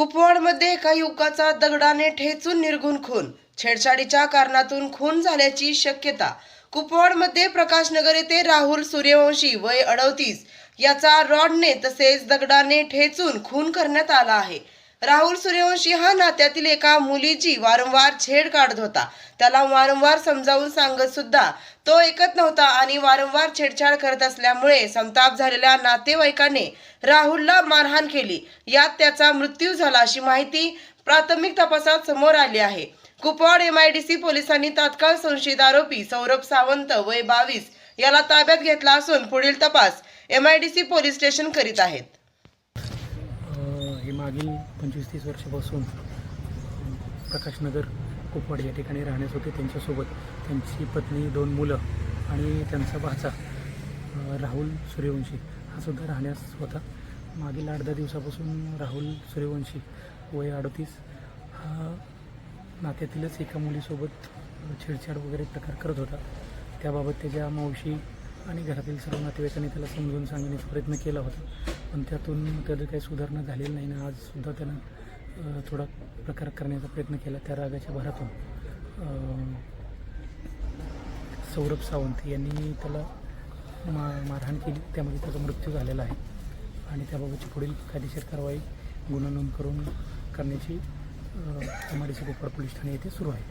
कुपवाडमध्ये एका युवकाचा दगडाने ठेचून निर्गुण खून. छेडछाडीच्या कारणातून खून झाल्याची शक्यता. कुपवाडमध्ये प्रकाशनगर येथे राहुल सूर्यवंशी वय अडवतीस याचा रॉडने तसेच दगडाने ठेचून खून करण्यात आला आहे. राहुल सूर्यवंशी हा नात्यातील एका मुलीची वारंवार छेड काढत होता. त्याला वारंवार समजावून सांगत सुद्धा तो ऐकत नव्हता आणि वारंवार छेडछाड करत असल्यामुळे संताप झालेल्या नातेवाईकाने राहुलला मारहाण केली. यात त्याचा मृत्यू झाला अशी माहिती प्राथमिक तपासात समोर आली आहे. Kupwad M I D C पोलिसांनी तात्काळ संशयित आरोपी सौरभ सावंत वय बावीस याला ताब्यात घेतला असून पुढील तपास M I D C police station करीत आहेत. हे मागील पंचवीस तीस वर्षापासून प्रकाशनगर कुपवाड या ठिकाणी राहण्यास होते. त्यांच्यासोबत त्यांची पत्नी दोन मुलं आणि त्यांचा भाचा राहुल सूर्यवंशी हा सुद्धा राहण्यास होता. मागील आठ दहा दिवसापासून राहुल सूर्यवंशी वय अडतीस. हा नात्यातीलच एका मुलीसोबत छेडछाड वगैरे प्रकार करत होता. त्याबाबत त्याच्या मावशी आणि घरातील सर्व नातेवाईकांनी त्याला समजून सांगण्याचा प्रयत्न केला होता. पण त्यातून त्याचं काही सुधारणा झालेली नाही ना आजसुद्धा त्यानं थोडा प्रकार करण्याचा प्रयत्न केला त्या रागाच्या भरातून. सौरभ सावंत यांनी त्याला मा मारहाण केली. त्यामध्ये त्याचा मृत्यू झालेला आहे. आणि त्याबाबतची पुढील कायदेशीर कारवाई गुन्हा नोंद करून करण्याची एम आय पोलीस ठाणे येथे सुरू आहे.